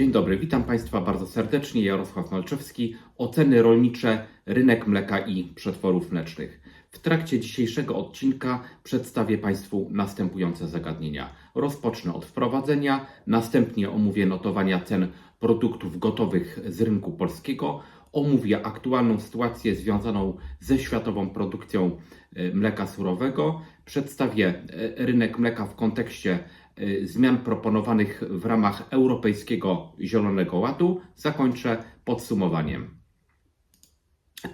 Dzień dobry, witam Państwa bardzo serdecznie. Jarosław Malczewski. Oceny rolnicze, rynek mleka i przetworów mlecznych. W trakcie dzisiejszego odcinka przedstawię Państwu następujące zagadnienia. Rozpocznę od wprowadzenia, następnie omówię notowania cen produktów gotowych z rynku polskiego, omówię aktualną sytuację związaną ze światową produkcją e, mleka surowego, przedstawię e, rynek mleka w kontekście zmian proponowanych w ramach Europejskiego Zielonego Ładu, zakończę podsumowaniem.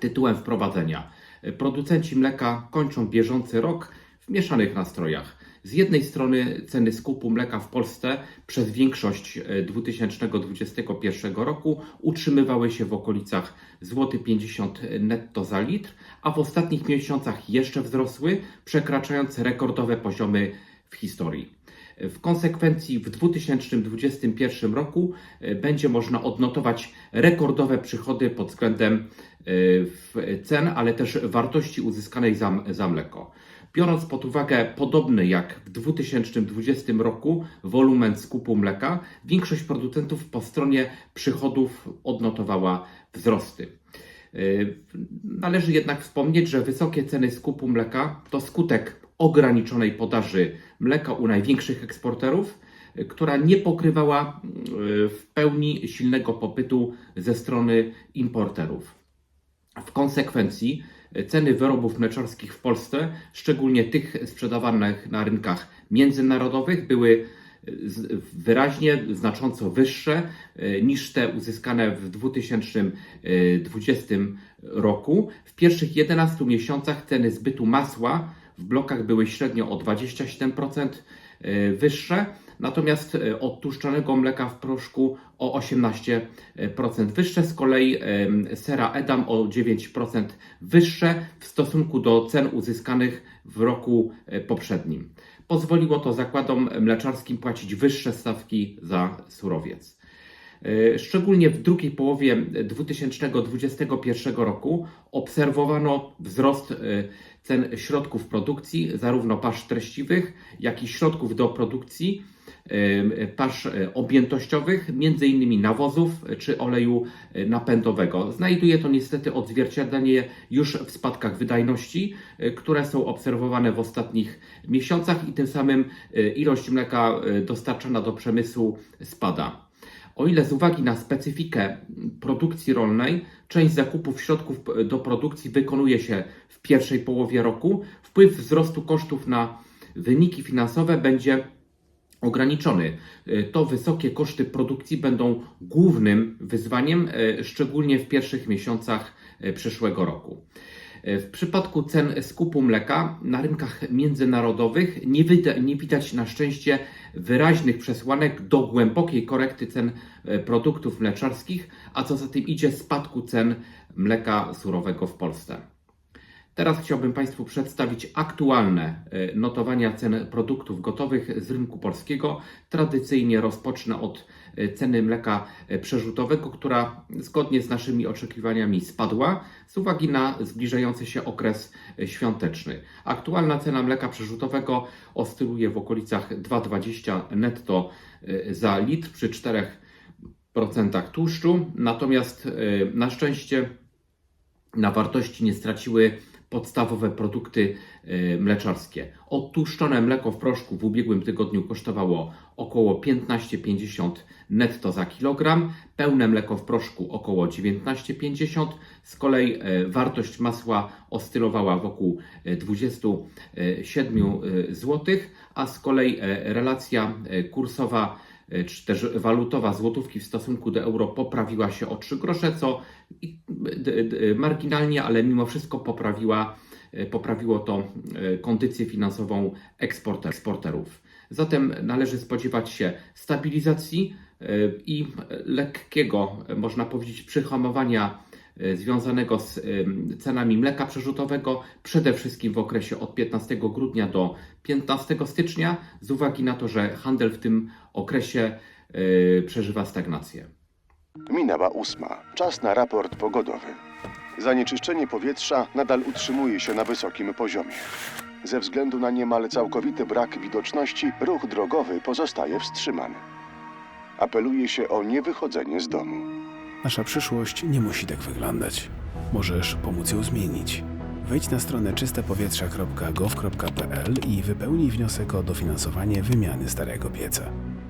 Tytułem wprowadzenia. Producenci mleka kończą bieżący rok w mieszanych nastrojach. Z jednej strony ceny skupu mleka w Polsce przez większość e, 2021 roku utrzymywały się w okolicach złoty 50 netto za litr, a w ostatnich miesiącach jeszcze wzrosły, przekraczając rekordowe poziomy w historii. W konsekwencji w 2021 roku e, będzie można odnotować rekordowe przychody pod względem e, cen, ale też wartości uzyskanej za, za mleko. Biorąc pod uwagę podobny jak w 2020 roku wolumen skupu mleka, większość producentów po stronie przychodów odnotowała wzrosty. Yy, Należy jednak wspomnieć, że wysokie ceny skupu mleka to skutek ograniczonej podaży mleka u największych eksporterów, która nie pokrywała yy, w pełni silnego popytu ze strony importerów. W konsekwencji ceny wyrobów mleczarskich w Polsce, szczególnie tych sprzedawanych na rynkach międzynarodowych, były z- wyraźnie, znacząco wyższe e, niż te uzyskane w 2020 roku. W pierwszych 11 miesiącach ceny zbytu masła w blokach były średnio o 27% e, wyższe, natomiast e, od tłuszczonego mleka w proszku o 18% wyższe, z kolei sera Edam o 9% wyższe w stosunku do cen uzyskanych w roku e, poprzednim. Pozwoliło to zakładom mleczarskim płacić wyższe stawki za surowiec. Szczególnie w drugiej połowie 2021 roku obserwowano wzrost cen środków produkcji, zarówno pasz treściwych, jak i środków do produkcji pasz e, objętościowych, m.in. nawozów e, czy oleju e, napędowego. Znajduje to niestety odzwierciedlenie już w spadkach wydajności, które są obserwowane w ostatnich miesiącach i tym samym ilość mleka dostarczana do przemysłu spada. O ile z uwagi na specyfikę produkcji rolnej część zakupów środków do produkcji wykonuje się w pierwszej połowie roku, wpływ wzrostu kosztów na wyniki finansowe będzie ograniczony. To wysokie koszty produkcji będą głównym wyzwaniem, y, szczególnie w pierwszych miesiącach y, przyszłego roku. W przypadku cen skupu mleka na rynkach międzynarodowych nie, wyda, nie widać na szczęście wyraźnych przesłanek do głębokiej korekty cen y, produktów mleczarskich, a co za tym idzie spadku cen mleka surowego w Polsce. Teraz chciałbym Państwu przedstawić aktualne e, notowania cen produktów gotowych z rynku polskiego. Tradycyjnie rozpocznę od e, ceny mleka e, przerzutowego, która zgodnie z naszymi oczekiwaniami spadła z uwagi na zbliżający się okres e, świąteczny. Aktualna cena mleka przerzutowego oscyluje w okolicach 2,20 netto e, za litr przy 4% tłuszczu. Natomiast na szczęście na wartości nie straciły podstawowe produkty e, mleczarskie. Odtłuszczone mleko w proszku w ubiegłym tygodniu kosztowało około 15,50 netto za kilogram, pełne mleko w proszku około 19,50. Z kolei e, wartość masła oscylowała wokół e, 27 zł, a z kolei relacja kursowa czy też walutowa złotówki w stosunku do euro poprawiła się o 3 grosze, co marginalnie, ale mimo wszystko poprawiła, e, poprawiło to e, kondycję finansową eksporter, eksporterów. Zatem należy spodziewać się stabilizacji e, i lekkiego, e, można powiedzieć, przyhamowania e, związanego z cenami mleka przerzutowego, przede wszystkim w okresie od 15 grudnia do 15 stycznia, z uwagi na to, że handel w tym okresie e, przeżywa stagnację. Minęła ósma. Czas na raport pogodowy. Zanieczyszczenie powietrza nadal utrzymuje się na wysokim poziomie. Ze względu na niemal całkowity brak widoczności, ruch drogowy pozostaje wstrzymany. Apeluje się o niewychodzenie z domu. Nasza przyszłość nie musi tak wyglądać. Możesz pomóc ją zmienić. Wejdź na stronę czystepowietrza.gov.pl i wypełnij wniosek o dofinansowanie wymiany starego pieca.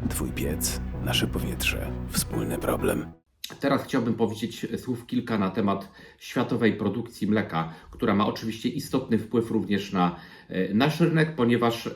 Twój piec, nasze powietrze, wspólny problem. Teraz chciałbym powiedzieć słów kilka na temat światowej produkcji mleka, która ma oczywiście istotny wpływ również na e, nasz rynek, ponieważ e,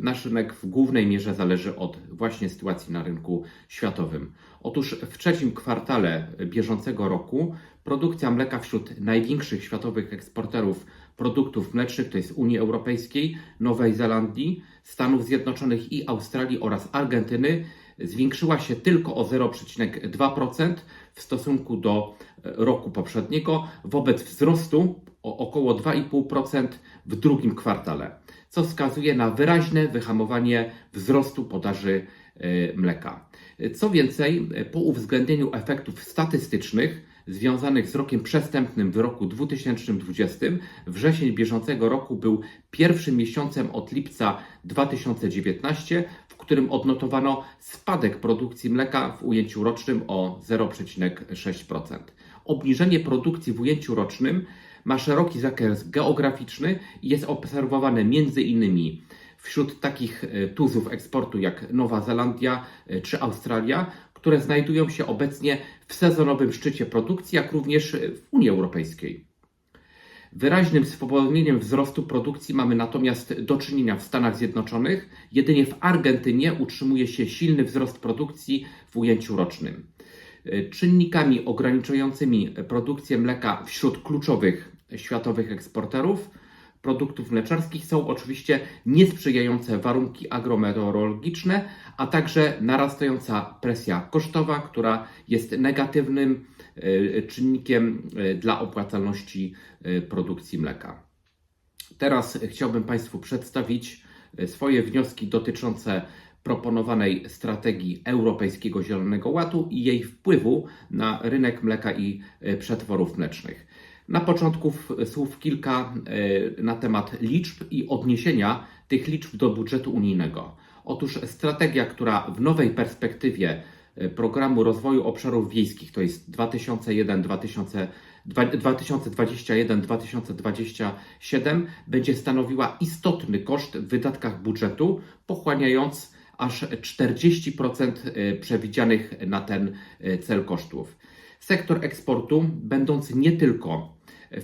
nasz rynek w głównej mierze zależy od właśnie sytuacji na rynku światowym. Otóż w trzecim kwartale bieżącego roku produkcja mleka wśród największych światowych eksporterów produktów mlecznych, to jest Unii Europejskiej, Nowej Zelandii, Stanów Zjednoczonych i Australii oraz Argentyny, zwiększyła się tylko o 0,2% w stosunku do e, roku poprzedniego, wobec wzrostu o około 2,5% w drugim kwartale, co wskazuje na wyraźne wyhamowanie wzrostu podaży e, mleka. Co więcej, e, po uwzględnieniu efektów statystycznych związanych z rokiem przestępnym w roku 2020, wrzesień bieżącego roku był pierwszym miesiącem od lipca 2019, w którym odnotowano spadek produkcji mleka w ujęciu rocznym o 0,6%. Obniżenie produkcji w ujęciu rocznym ma szeroki zakres geograficzny i jest obserwowane m.in. wśród takich e, tuzów eksportu jak Nowa Zelandia e, czy Australia, które znajdują się obecnie w sezonowym szczycie produkcji, jak również w Unii Europejskiej. Wyraźnym spowolnieniem wzrostu produkcji mamy natomiast do czynienia w Stanach Zjednoczonych. Jedynie w Argentynie utrzymuje się silny wzrost produkcji w ujęciu rocznym. Czynnikami ograniczającymi produkcję mleka wśród kluczowych światowych eksporterów produktów mleczarskich są oczywiście niesprzyjające warunki agrometeorologiczne, a także narastająca presja kosztowa, która jest negatywnym e, czynnikiem e, dla opłacalności e, produkcji mleka. Teraz chciałbym Państwu przedstawić swoje wnioski dotyczące proponowanej strategii Europejskiego Zielonego Ładu i jej wpływu na rynek mleka i przetworów mlecznych. Na początku słów kilka na temat liczb i odniesienia tych liczb do budżetu unijnego. Otóż strategia, która w nowej perspektywie programu rozwoju obszarów wiejskich, to jest 2021-2027, będzie stanowiła istotny koszt w wydatkach budżetu, pochłaniając aż 40% przewidzianych na ten cel kosztów. Sektor eksportu, będący nie tylko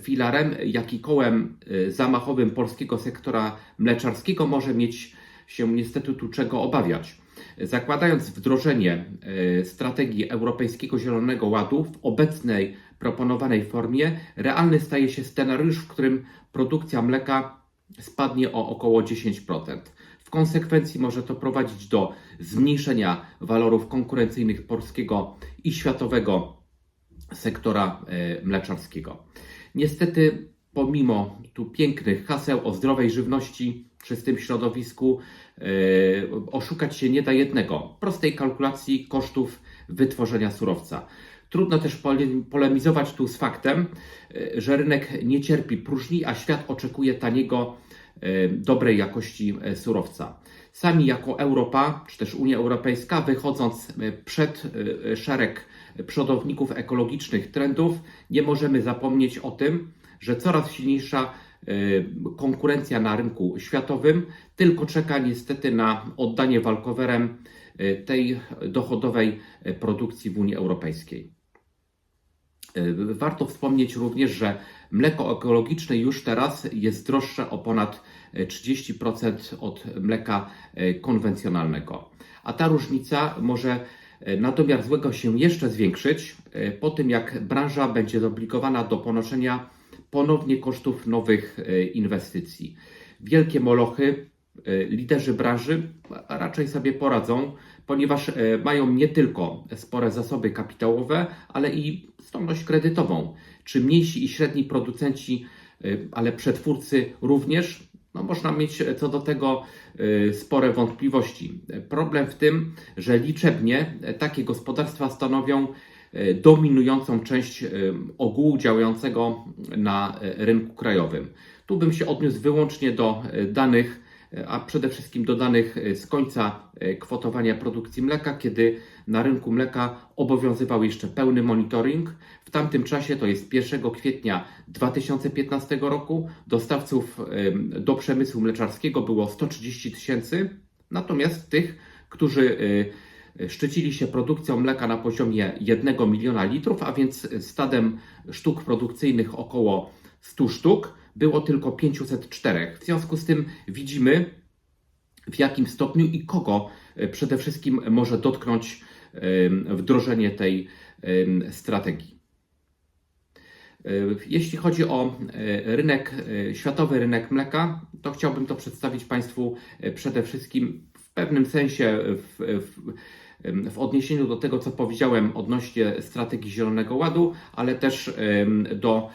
filarem, jak i kołem zamachowym polskiego sektora mleczarskiego, może mieć się niestety tu czego obawiać. Zakładając wdrożenie strategii Europejskiego Zielonego Ładu w obecnej proponowanej formie, realny staje się scenariusz, w którym produkcja mleka spadnie o około 10%. W konsekwencji może to prowadzić do zmniejszenia walorów konkurencyjnych polskiego i światowego sektora mleczarskiego. Niestety, pomimo tu pięknych haseł o zdrowej żywności, czystym środowisku, oszukać się nie da jednego prostej kalkulacji kosztów wytworzenia surowca. Trudno też polemizować tu z faktem, że rynek nie cierpi próżni, a świat oczekuje taniego, dobrej jakości surowca. Sami jako Europa, czy też Unia Europejska, wychodząc przed szereg przodowników ekologicznych trendów, nie możemy zapomnieć o tym, że coraz silniejsza konkurencja na rynku światowym tylko czeka niestety na oddanie walkowerem tej dochodowej produkcji w Unii Europejskiej. Warto wspomnieć również, że mleko ekologiczne już teraz jest droższe o ponad 30% od mleka konwencjonalnego. A ta różnica może na domiar złego się jeszcze zwiększyć po tym, jak branża będzie zobligowana do ponoszenia ponownie kosztów nowych inwestycji. Wielkie molochy, liderzy branży raczej sobie poradzą, ponieważ mają nie tylko spore zasoby kapitałowe, ale i zdolność kredytową. Czy mniejsi i średni producenci, ale przetwórcy również, no można mieć co do tego spore wątpliwości. Problem w tym, że liczebnie takie gospodarstwa stanowią dominującą część ogółu działającego na rynku krajowym. Tu bym się odniósł wyłącznie do danych a przede wszystkim do danych z końca e, kwotowania produkcji mleka, kiedy na rynku mleka obowiązywał jeszcze pełny monitoring. W tamtym czasie, to jest 1 kwietnia 2015 roku, dostawców em, do przemysłu mleczarskiego było 130 tysięcy, natomiast tych, którzy szczycili się produkcją mleka na poziomie 1 miliona litrów, a więc stadem sztuk produkcyjnych około 100 sztuk, było tylko 504. W związku z tym widzimy, w jakim stopniu i kogo e, przede wszystkim może dotknąć wdrożenie tej strategii. E, Jeśli chodzi o e, rynek, światowy rynek mleka, to chciałbym to przedstawić Państwu przede wszystkim w pewnym sensie w, w, w odniesieniu do tego, co powiedziałem odnośnie strategii Zielonego Ładu, ale też do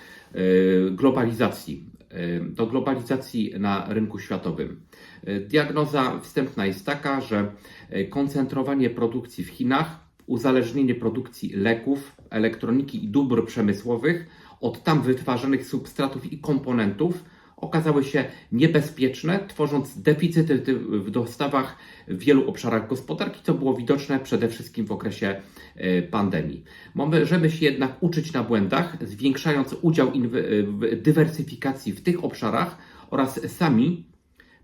globalizacji, em, do globalizacji na rynku światowym. E, Diagnoza wstępna jest taka, że e, koncentrowanie produkcji w Chinach, uzależnienie produkcji leków, elektroniki i dóbr przemysłowych od tam wytwarzanych substratów i komponentów okazały się niebezpieczne, tworząc deficyty ty- w dostawach w wielu obszarach gospodarki, co było widoczne przede wszystkim w okresie e, pandemii. Możemy się jednak uczyć na błędach, zwiększając udział inwe- w dywersyfikacji w tych obszarach oraz sami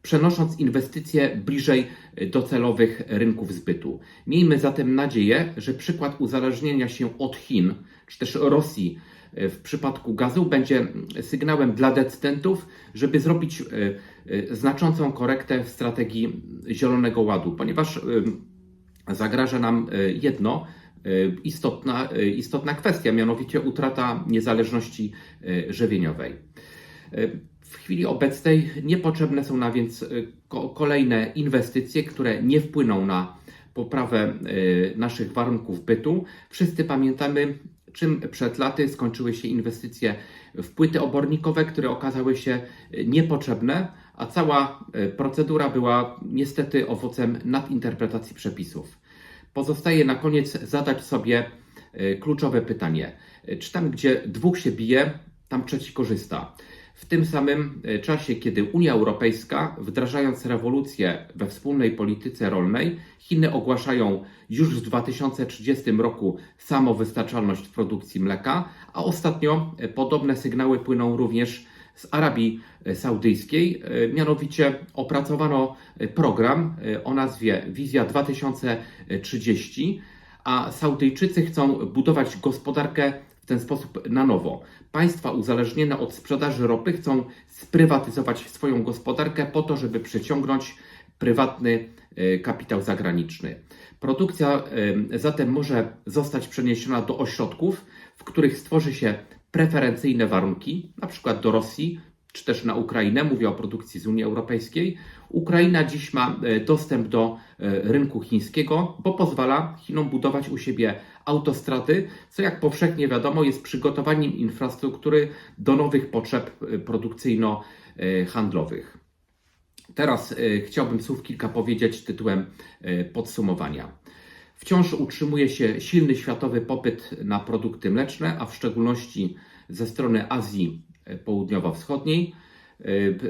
przenosząc inwestycje bliżej docelowych rynków zbytu. Miejmy zatem nadzieję, że przykład uzależnienia się od Chin czy też Rosji e, w przypadku gazu będzie sygnałem dla decydentów, żeby zrobić e, e, znaczącą korektę w strategii Zielonego Ładu, ponieważ e, zagraża nam e, jedno, e, istotna, e, istotna kwestia, mianowicie utrata niezależności e, żywieniowej. E, W chwili obecnej niepotrzebne są nam więc e, ko- kolejne inwestycje, które nie wpłyną na poprawę e, naszych warunków bytu. Wszyscy pamiętamy, czym przed laty skończyły się inwestycje w płyty obornikowe, które okazały się niepotrzebne, a cała e, procedura była niestety owocem nadinterpretacji przepisów. Pozostaje na koniec zadać sobie e, kluczowe pytanie: E, czy tam, gdzie dwóch się bije, tam trzeci korzysta? W tym samym e, czasie, kiedy Unia Europejska, wdrażając rewolucję we wspólnej polityce rolnej, Chiny ogłaszają już w 2030 roku samowystarczalność w produkcji mleka, a ostatnio e, podobne sygnały płyną również z Arabii e, Saudyjskiej. Mianowicie opracowano program o nazwie Wizja 2030, a Saudyjczycy chcą budować gospodarkę w ten sposób na nowo. Państwa uzależnione od sprzedaży ropy chcą sprywatyzować swoją gospodarkę po to, żeby przyciągnąć prywatny e, kapitał zagraniczny. Produkcja e, zatem może zostać przeniesiona do ośrodków, w których stworzy się preferencyjne warunki, na przykład do Rosji czy też na Ukrainę. Mówię o produkcji z Unii Europejskiej. Ukraina dziś ma e, dostęp do e, rynku chińskiego, bo pozwala Chinom budować u siebie autostrady, co jak powszechnie wiadomo jest przygotowaniem infrastruktury do nowych potrzeb e, produkcyjno-handlowych. Teraz chciałbym słów kilka powiedzieć tytułem podsumowania. Wciąż utrzymuje się silny światowy popyt na produkty mleczne, a w szczególności ze strony Azji Południowo-Wschodniej.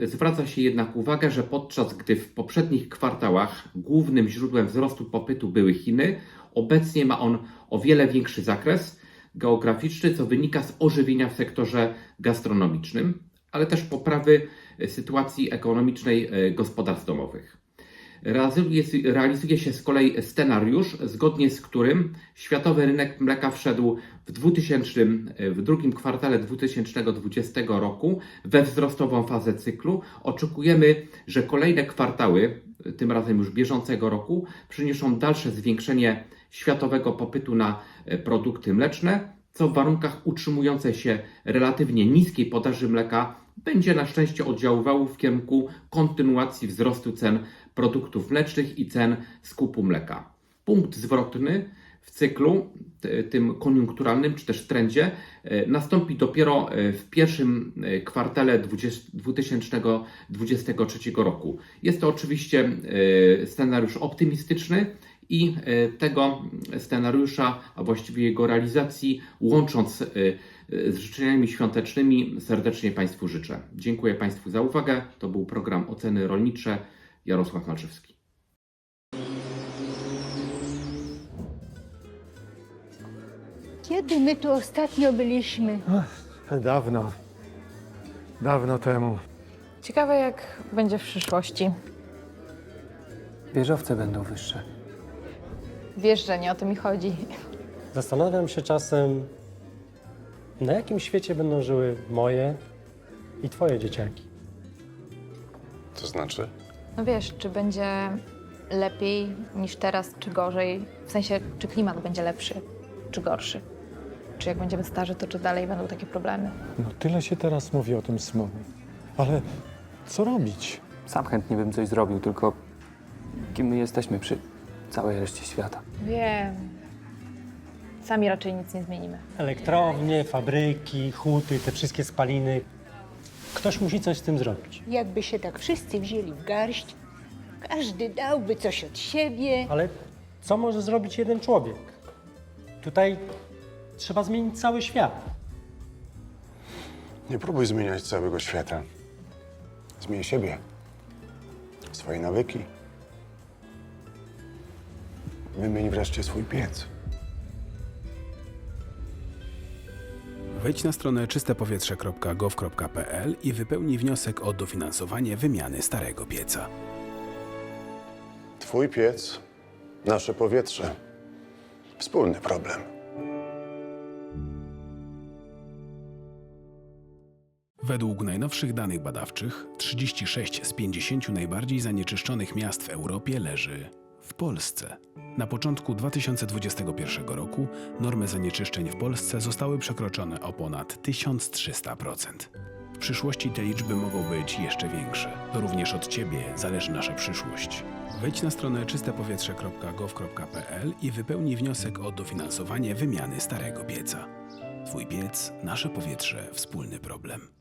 E, Zwraca się jednak uwagę, że podczas gdy w poprzednich kwartałach głównym źródłem wzrostu popytu były Chiny, obecnie ma on o wiele większy zakres geograficzny, co wynika z ożywienia w sektorze gastronomicznym, ale też poprawy e, sytuacji ekonomicznej e, gospodarstw domowych. Realizuje, się z kolei scenariusz, zgodnie z którym światowy rynek mleka wszedł w, 2000, w drugim kwartale 2020 roku we wzrostową fazę cyklu. Oczekujemy, że kolejne kwartały, tym razem już bieżącego roku, przyniosą dalsze zwiększenie światowego popytu na e, produkty mleczne, co w warunkach utrzymującej się relatywnie niskiej podaży mleka będzie na szczęście oddziaływało w kierunku kontynuacji wzrostu cen produktów mlecznych i cen skupu mleka. Punkt zwrotny w cyklu, tym koniunkturalnym czy też trendzie, e, nastąpi dopiero e, w pierwszym e, kwartale 20 2023 roku. Jest to oczywiście scenariusz optymistyczny i tego scenariusza, a właściwie jego realizacji, łącząc z życzeniami świątecznymi, serdecznie Państwu życzę. Dziękuję Państwu za uwagę. To był program Oceny Rolnicze Jarosław Malczewski. Kiedy my tu ostatnio byliśmy? Dawno. Dawno temu. Ciekawe, jak będzie w przyszłości. Wieżowce będą wyższe. Wiesz, że nie o to mi chodzi. Zastanawiam się czasem, na jakim świecie będą żyły moje i twoje dzieciaki. To znaczy? No wiesz, czy będzie lepiej niż teraz, czy gorzej? W sensie, czy klimat będzie lepszy, czy gorszy? Czy jak będziemy starzy, to czy dalej będą takie problemy? No tyle się teraz mówi o tym smogu. Ale co robić? Sam chętnie bym coś zrobił, tylko kim my jesteśmy przy całej reszcie świata? Wiem. Sami raczej nic nie zmienimy. Elektrownie, fabryki, huty, te wszystkie spaliny. Ktoś musi coś z tym zrobić. Jakby się tak wszyscy wzięli w garść, każdy dałby coś od siebie. Ale co może zrobić jeden człowiek? Tutaj trzeba zmienić cały świat. Nie próbuj zmieniać całego świata. Zmień siebie, swoje nawyki. Wymień wreszcie swój piec. Wejdź na stronę czystepowietrze.gov.pl i wypełnij wniosek o dofinansowanie wymiany starego pieca. Twój piec, nasze powietrze. Wspólny problem. Według najnowszych danych badawczych, 36 z 50 najbardziej zanieczyszczonych miast w Europie leży w Polsce. Na początku 2021 roku normy zanieczyszczeń w Polsce zostały przekroczone o ponad 1300%. W przyszłości te liczby mogą być jeszcze większe. To również od Ciebie zależy nasza przyszłość. Wejdź na stronę czystepowietrze.gov.pl i wypełnij wniosek o dofinansowanie wymiany starego pieca. Twój piec, nasze powietrze, wspólny problem.